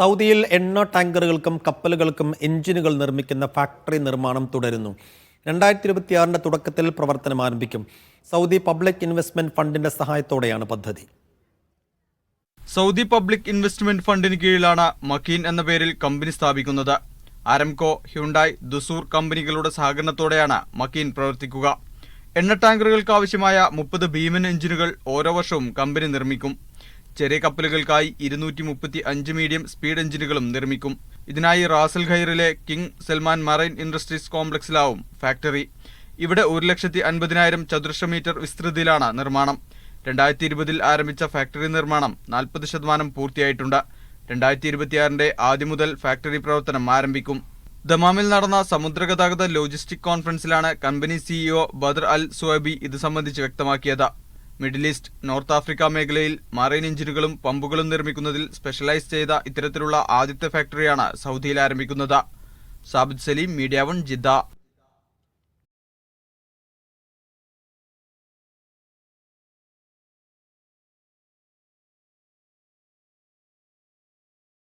സൗദിയിൽ എണ്ണ ടാങ്കറുകൾക്കും കപ്പലുകൾക്കും എഞ്ചിനുകൾ നിർമ്മിക്കുന്ന ഫാക്ടറി നിർമ്മാണം തുടരുന്നു. രണ്ടായിരത്തി ഇരുപത്തിയാറിന്റെ തുടക്കത്തിൽ പ്രവർത്തനം ആരംഭിക്കും. സൗദി പബ്ലിക് ഇൻവെസ്റ്റ്മെന്റ് ഫണ്ടിന്റെ സഹായത്തോടെയാണ് പദ്ധതി. സൗദി പബ്ലിക് ഇൻവെസ്റ്റ്മെന്റ് ഫണ്ടിന് കീഴിലാണ് മക്കീൻ എന്ന പേരിൽ കമ്പനി സ്ഥാപിക്കുന്നത്. ആരംകോ ഹ്യുണ്ടായ് ദുസൂർ കമ്പനികളുടെ സഹകരണത്തോടെയാണ് മക്കീൻ പ്രവർത്തിക്കുക. എണ്ണ ടാങ്കറുകൾക്ക് ആവശ്യമായ മുപ്പത് ഭീമൻ എഞ്ചിനുകൾ ഓരോ വർഷവും കമ്പനി നിർമ്മിക്കും. ചെറിയ കപ്പലുകൾക്കായി ഇരുന്നൂറ്റി മുപ്പത്തി അഞ്ച് മീഡിയം സ്പീഡ് എഞ്ചിനുകളും നിർമ്മിക്കും. ഇതിനായി റാസൽ ഖൈറിലെ കിങ് സൽമാൻ മറൈൻ ഇൻഡസ്ട്രീസ് കോംപ്ലക്സിലാവും ഫാക്ടറി. ഇവിടെ ഒരു ലക്ഷത്തി അൻപതിനായിരം ചതുരശ്ര മീറ്റർ വിസ്തൃതിയിലാണ് നിർമ്മാണം. രണ്ടായിരത്തി ഇരുപതിൽ ആരംഭിച്ച ഫാക്ടറി നിർമ്മാണം നാൽപ്പത് ശതമാനം പൂർത്തിയായിട്ടുണ്ട്. രണ്ടായിരത്തി ഇരുപത്തിയാറിന്റെ ആദ്യം മുതൽ ഫാക്ടറി പ്രവർത്തനം ആരംഭിക്കും. ദമാമിൽ നടന്ന സമുദ്രഗതാഗത logistic കോൺഫറൻസിലാണ് company CEO Badr Al Suhabi ഇത് സംബന്ധിച്ച് വ്യക്തമാക്കിയത്. മിഡിൽ ഈസ്റ്റ് നോർത്ത് ആഫ്രിക്ക മേഖലയിൽ മറൈൻ എഞ്ചിനുകളും പമ്പുകളും നിർമ്മിക്കുന്നതിൽ സ്പെഷ്യലൈസ് ചെയ്ത ഇത്തരത്തിലുള്ള ആദ്യത്തെ ഫാക്ടറിയാണ് സൗദിയിൽ ആരംഭിക്കുന്നത്. Sabid Saleem Media One Jeddah.